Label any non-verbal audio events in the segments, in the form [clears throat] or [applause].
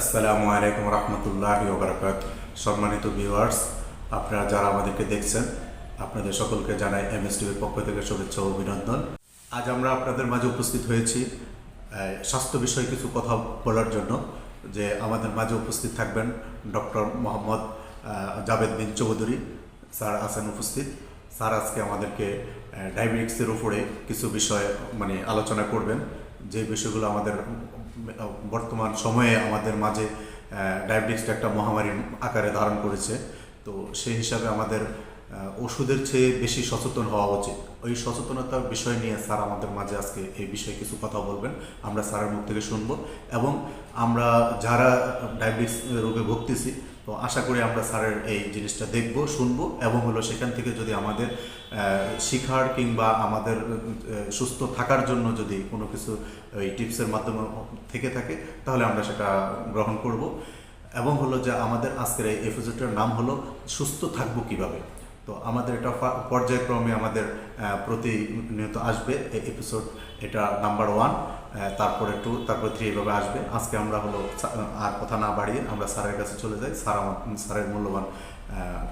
আসসালামু আলাইকুম রহমতুল্লাহ ওবরাকাত সম্মানিত ভিউয়ার্স, আপনারা যারা আমাদেরকে দেখছেন, আপনাদের সকলকে জানাই এম এস টিভির পক্ষ থেকে শুভেচ্ছা ও অভিনন্দন। আজ আমরা আপনাদের মাঝে উপস্থিত হয়েছি স্বাস্থ্য বিষয়ে কিছু কথা বলার জন্য। যে আমাদের মাঝে উপস্থিত থাকবেন ডক্টর মোহাম্মদ জাভেদ বিন চৌধুরী স্যার আছেন উপস্থিত। স্যার আজকে আমাদেরকে ডায়াবেটিক্সের উপরে কিছু বিষয় মানে আলোচনা করবেন। যে বিষয়গুলো আমাদের বর্তমান সময়ে আমাদের মাঝে ডায়াবেটিক্সটা একটা মহামারীর আকারে ধারণ করেছে। তো সেই হিসাবে আমাদের ওষুধের চেয়ে বেশি সচেতন হওয়া উচিত। ওই সচেতনতার বিষয় নিয়ে স্যার আমাদের মাঝে আজকে এই বিষয়ে কিছু কথা বলবেন। আমরা স্যারের মুখ থেকে শুনব। এবং আমরা যারা ডায়াবেটিস রোগে ভুগতেছি তো আশা করি আমরা স্যারের এই জিনিসটা দেখব, শুনব এবং হলো সেখান থেকে যদি আমাদের শিখার কিংবা আমাদের সুস্থ থাকার জন্য যদি কোনো কিছু ওই টিপসের মাধ্যমে থেকে থাকে, তাহলে আমরা সেটা গ্রহণ করব। এবং হলো যে আমাদের আজকের এই এপিসোডটার নাম হলো, সুস্থ থাকব কীভাবে? তো আমাদের এটা পর্যায়ক্রমে আমাদের প্রতিনিয়ত আসবে এপিসোড এটা নাম্বার ওয়ান তারপরে টু তারপরে থ্রি এভাবে আসবে। আজকে আমরা হলো আর কথা না বাড়িয়ে আমরা স্যারের কাছে চলে যাই। স্যার আমার, স্যারের মূল্যবান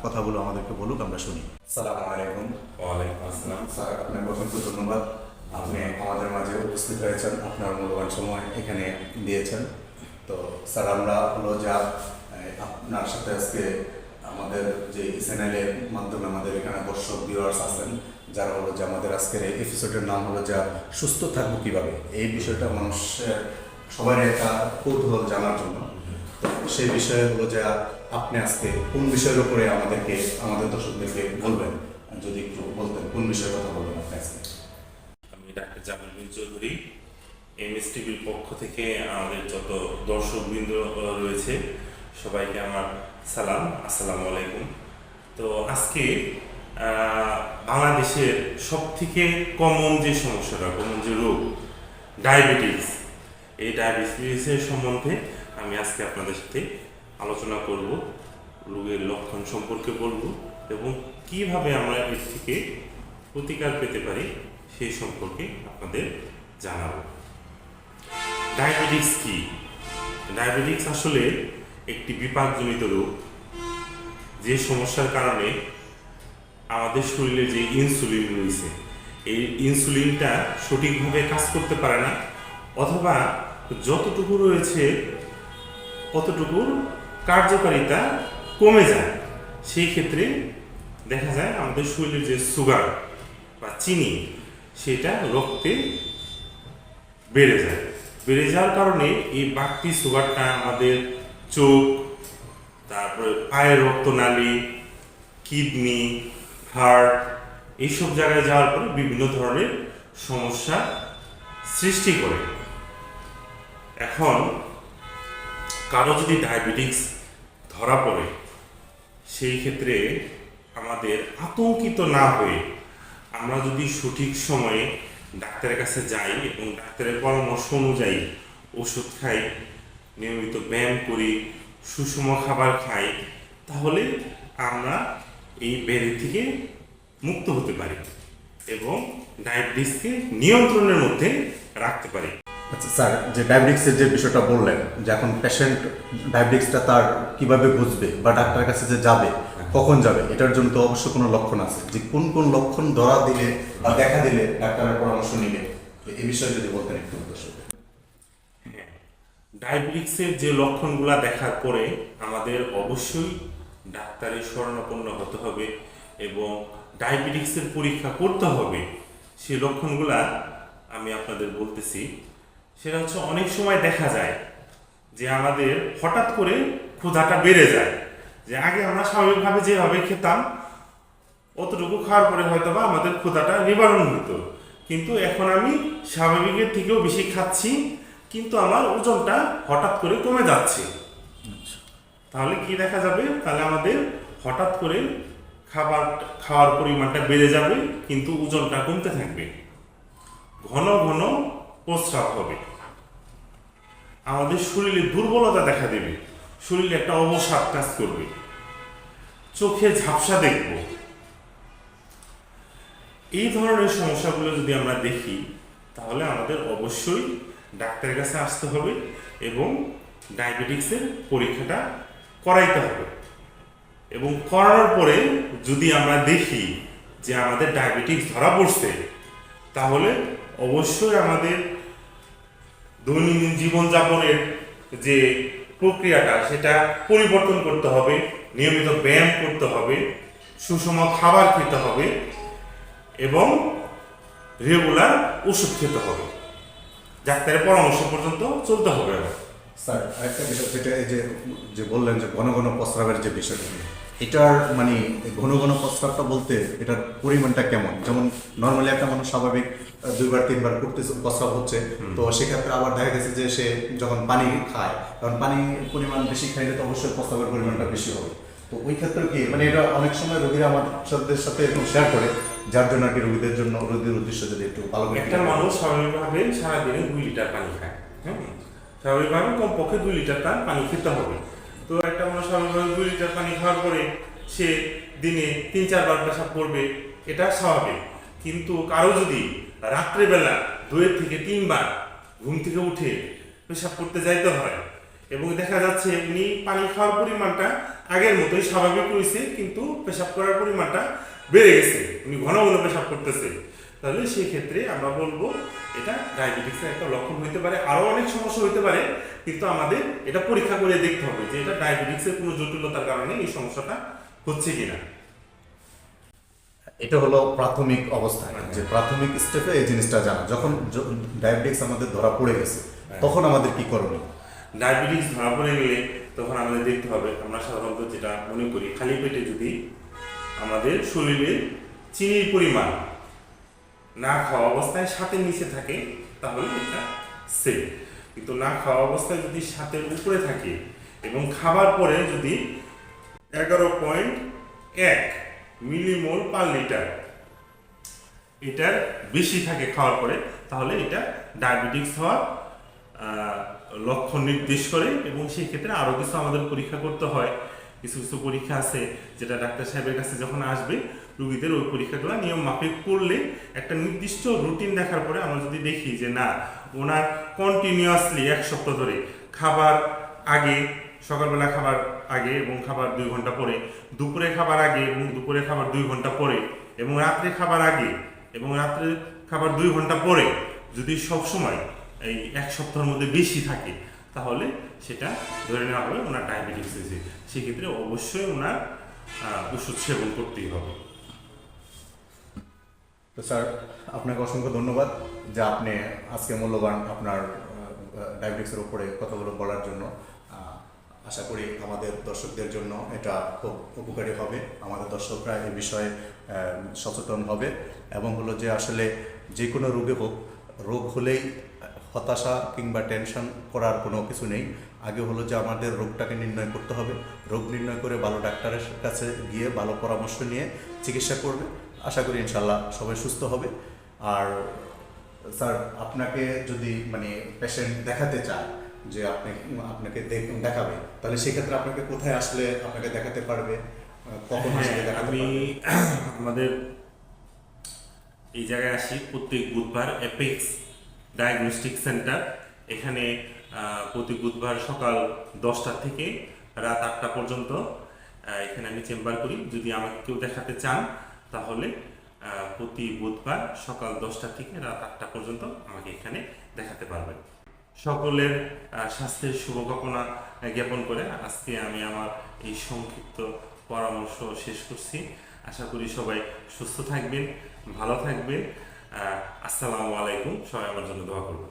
কথাগুলো আমাদেরকে বলুক, আমরা শুনি। সালাম আলাইকুম। ওয়ালাইকুম আসসালাম। স্যার, আপনাকে অসংখ্য ধন্যবাদ। আপনি আমাদের মাঝে উপস্থিত হয়েছেন, আপনার মূল্যবান সময় এখানে দিয়েছেন। তো স্যার, আমরা হলো যা আপনার সাথে আজকে আমাদের যে চ্যানেলের মাধ্যমে আমাদের এখানে দর্শক ভিউয়ার্স আছেন যারা হলো যে আমাদের আজকের এই এপিসোডের নাম হলো যা সুস্থ থাকব কীভাবে? এই বিষয়টা মানুষের সবার একটা কৌতূহল জানার জন্য। সেই বিষয়ে হলো যে আপনি আজকে কোন বিষয়ের উপরে আমাদেরকে, আমাদের দর্শকদেরকে বলবেন? যদি একটু বলতেন, কোন বিষয়ে কথা বলবেন আপনি আজকে? আমি doctor Jamil Bin Chowdhury M S টিভির পক্ষ থেকে আমাদের যত দর্শকবৃন্দ রয়েছে, সবাইকে আমার সালাম। আসসালামু আলাইকুম। তো আজকে বাংলাদেশের সব থেকে কমন যে সমস্যাটা কমন যে রোগ ডায়াবেটিস এই ডায়াবেটিসের সম্বন্ধে আমি আজকে আপনাদের সাথে আলোচনা করব, রোগের লক্ষণ সম্পর্কে বলব এবং কীভাবে আমরা এর থেকে প্রতিকার পেতে পারি সেই সম্পর্কে আপনাদের জানাব। ডায়াবেটিক্স কি? ডায়াবেটিক্স আসলে একটি বিপাকজনিত রোগ। যে সমস্যার কারণে আমাদের শরীরে যে ইনসুলিন রয়েছে, এই ইনসুলিনটা সঠিকভাবে কাজ করতে পারে না, অথবা যতটুকু রয়েছে কতটুকুর কার্যকারিতা কমে যায়। সেই ক্ষেত্রে দেখা যায় আমাদের শরীরের যে সুগার বা চিনি, সেটা রক্তে বেড়ে যায়। বেড়ে যাওয়ার কারণে এই বাড়তি সুগারটা আমাদের চোখ, তারপরে পায়ের রক্তনালী, কিডনি হার্ট এইসব জায়গায় যাওয়ার পরে বিভিন্ন ধরনের সমস্যা সৃষ্টি করে। এখন কারও যদি ডায়াবেটিক্স ধরা পড়ে, সেই ক্ষেত্রে আমাদের আতঙ্কিত না হয়ে আমরা যদি সঠিক সময়ে ডাক্তারের কাছে যাই এবং ডাক্তারের পরামর্শ অনুযায়ী ওষুধ খাই, নিয়মিত ব্যায়াম করি, সুষম খাবার খাই, তাহলে আমরা এই ব্যাধি থেকে মুক্ত হতে পারি এবং ডায়াবেটিসকে নিয়ন্ত্রণের মধ্যে রাখতে পারি। আচ্ছা স্যার যে ডায়াবেটিক্সের যে বিষয়টা বললেন যে এখন পেশেন্ট ডায়াবেটিক্সটা তার কীভাবে বুঝবে বা ডাক্তারের কাছে যে যাবে কখন যাবে এটার জন্য তো অবশ্য কোনো লক্ষণ আছে। যে কোন কোন লক্ষণ ধরা দিলে বা দেখা দিলে ডাক্তারের পরামর্শ নিলে এই বিষয়ে যদি বলতেন একটু দর্শকদের। ডায়াবেটিক্সের যে লক্ষণগুলা দেখার পরে আমাদের অবশ্যই ডাক্তারের শরণাপন্ন হতে হবে এবং ডায়াবেটিক্সের পরীক্ষা করতে হবে, সেই লক্ষণগুলা আমি আপনাদের বলতেছি। সেটা হচ্ছে অনেক সময় দেখা যায় যে আমাদের হঠাৎ করে ক্ষুধাটা বেড়ে যায়। যে আগে আমরা স্বাভাবিকভাবে যেভাবে খেতাম, অতটুকু খাওয়ার পরে হয়তো বা আমাদের ক্ষুধাটা নিবারণ হতো। কিন্তু এখন আমি স্বাভাবিকের থেকেও বেশি খাচ্ছি, কিন্তু আমার ওজনটা হঠাৎ করে কমে যাচ্ছে। তাহলে কি দেখা যাবে? তাহলে আমাদের হঠাৎ করে খাবার, খাওয়ার পরিমাণটা বেড়ে যাবে, কিন্তু ওজনটা কমতে থাকবে। ঘন ঘন প্রস্রাব হবে। আমাদের শরীরে দুর্বলতা দেখা দেবে। শরীরে একটা অবসাদ কাজ করবে। চোখে ঝাপসা দেখব। এই ধরনের সমস্যাগুলো যদি আমরা দেখি, তাহলে আমাদের অবশ্যই ডাক্তারের কাছে আসতে হবে এবং ডায়াবেটিক্সের পরীক্ষাটা করাইতে হবে এবং করানোর পরে যদি আমরা দেখি যে আমাদের ডায়াবেটিক্স ধরা পড়ছে, তাহলে অবশ্যই আমাদের দৈনন্দিন জীবনযাপনের যে প্রক্রিয়াটা, সেটা পরিবর্তন করতে হবে, নিয়মিত ব্যায়াম করতে হবে, সুষম খাবার খেতে হবে, এবং রেগুলার ওষুধ খেতে হবে ডাক্তারের পরামর্শ পর্যন্ত চলতে হবে আবার। স্যার আরেকটা বিষয় যেটা এই যে যে বললেন যে ঘন ঘন প্রস্রাবের যে বিষয়টা এটার মানে ঘন ঘন প্রস্রাবটা বলতে এটার পরিমাণটা কেমন? যেমন নর্মালি একটা মানুষ স্বাভাবিক দুইবার তিনবার করতে প্রস্রাব হচ্ছে তো সেক্ষেত্রে আবার দেখা গেছে যে সে যখন পানি খায় তখন পানির পরিমাণ বেশি খাইলে তো অবশ্যই প্রস্রাবের পরিমাণটা বেশি হবে। তো ওই ক্ষেত্রে কি মানে এটা অনেক সময় রোগীরা আমার সাথে সাথে এরকম শেয়ার করে যার জন্য আর কি রোগীদের জন্য রোগীর উদ্দেশ্য যদি একটু ভালো একটা মানুষ স্বাভাবিকভাবে সারাদিনে দুই লিটার পানি খায়। স্বাভাবিকভাবে কমপক্ষে দুই লিটার তার পানি খেতে হবে। তো একটা মানুষ স্বাভাবিকভাবে দুই লিটার পানি খাওয়ার পরে সে দিনে তিন চারবার পেশাব করবে, এটা স্বাভাবিক। কিন্তু কারও যদি রাত্রেবেলা দুয়ের থেকে তিনবার ঘুম থেকে উঠে পেশাব করতে যাইতে হয় এবং দেখা যাচ্ছে উনি পানি খাওয়ার পরিমাণটা আগের মতোই স্বাভাবিক রয়েছে, কিন্তু পেশাব করার পরিমাণটা বেড়ে গেছে। উনি ঘন ঘন পেশাব করতেছে। তাহলে সেই ক্ষেত্রে আমরা বলব এটা ডায়াবেটিক্সের একটা লক্ষণ হইতে পারে আরও অনেক সমস্যা হইতে পারে কিন্তু আমাদের এটা পরীক্ষা করে দেখতে হবে যে এটা ডায়াবেটিক্সের কোনো জটিলতার কারণে এই সমস্যাটা হচ্ছে কিনা। এটা হলো প্রাথমিক অবস্থায় যে প্রাথমিক স্টেপে এই জিনিসটা জানা। যখন ডায়াবেটিক্স আমাদের ধরা পড়ে গেছে তখন আমাদের কি করণীয়? ডায়াবেটিস ধরা পড়ে গেলে তখন আমাদের দেখতে হবে আমরা সাধারণত যেটা মনে করি খালি পেটে যদি আমাদের শরীরে চিনির পরিমাণ না খাওয়া অবস্থায় সাতের নিচে থাকে, তাহলে এটা সেফ কিন্তু না খাওয়া অবস্থায় যদি সাতের উপরে থাকে এবং খাবার পরে যদি এগারো পয়েন্ট এক মিলিমোল পার লিটার এটার বেশি থাকে খাওয়ার পরে, তাহলে এটা ডায়াবেটিক্স হওয়ার লক্ষণ নির্দেশ করে এবং সেই ক্ষেত্রে আরও কিছু আমাদের পরীক্ষা করতে হয়। কিছু কিছু পরীক্ষা আছে যেটা ডাক্তার সাহেবের কাছে যখন আসবে রুগীদের ওই পরীক্ষাগুলো, নিয়ম মাফিক করলে একটা নির্দিষ্ট রুটিন দেখার পরে আমরা যদি দেখি যে না, ওনার কন্টিনিউয়াসলি এক সপ্তাহ ধরে খাবার আগে, সকালবেলা খাবার আগে এবং খাবার দুই ঘণ্টা পরে, দুপুরে খাবার আগে এবং দুপুরে খাবার দুই ঘণ্টা পরে এবং রাত্রে খাবার আগে এবং রাত্রে খাবার দুই ঘণ্টা পরে যদি সব সময় এই এক সপ্তাহের মধ্যে বেশি থাকে, তাহলে সেটা ধরে নেওয়া হবে ওনার ডায়াবেটিস হয়েছে সেক্ষেত্রে অবশ্যই ওনার ওষুধ সেবন করতেই হবে। তো স্যার, আপনাকে অসংখ্য ধন্যবাদ যে আপনি আজকে মূল্যবান আপনার ডায়াবেটিক্সের উপরে কথাগুলো বলার জন্য। আশা করি আমাদের দর্শকদের জন্য এটা খুব উপকারী হবে। আমাদের দর্শকরা এই বিষয়ে সচেতন হবে এবং হলো যে আসলে যে কোনো রোগে হোক, রোগ হলেই হতাশা কিংবা টেনশন করার কোনো কিছু নেই। আগে হলো যে আমাদের রোগটাকে নির্ণয় করতে হবে। রোগ নির্ণয় করে ভালো ডাক্তারের কাছে গিয়ে ভালো পরামর্শ নিয়ে চিকিৎসা করবে। আশা করি ইনশাল্লাহ সবাই সুস্থ হবে। আর স্যার আপনাকে যদি মানে পেশেন্ট দেখাতে চায় যে আপনি আপনাকে দেখ- দেখাবে তাহলে সেক্ষেত্রে আপনাকে কোথায় আসলে আপনাকে দেখাতে পারবে? কখন আসলে হ্যাঁ, আমি [clears throat] আমাদের এই জায়গায় আসি প্রত্যেক বুধবার অ্যাপেক্স ডায়াগনস্টিক সেন্টার এখানে প্রতি বুধবার সকাল দশটা থেকে রাত আটটা পর্যন্ত এখানে আমি চেম্বার করি। যদি আমাকে কেউ দেখাতে চান তাহলে প্রতি বুধবার সকাল দশটা থেকে রাত আটটা পর্যন্ত আমাকে এখানে দেখাতে পারবেন। সকলের স্বাস্থ্যের শুভকামনা জ্ঞাপন করে আজকে আমি আমার এই সংক্ষিপ্ত পরামর্শ শেষ করছি। আশা করি সবাই সুস্থ থাকবেন, ভালো থাকবেন। আসসালামু আলাইকুম। সবাই আমার জন্য দোয়া করবেন।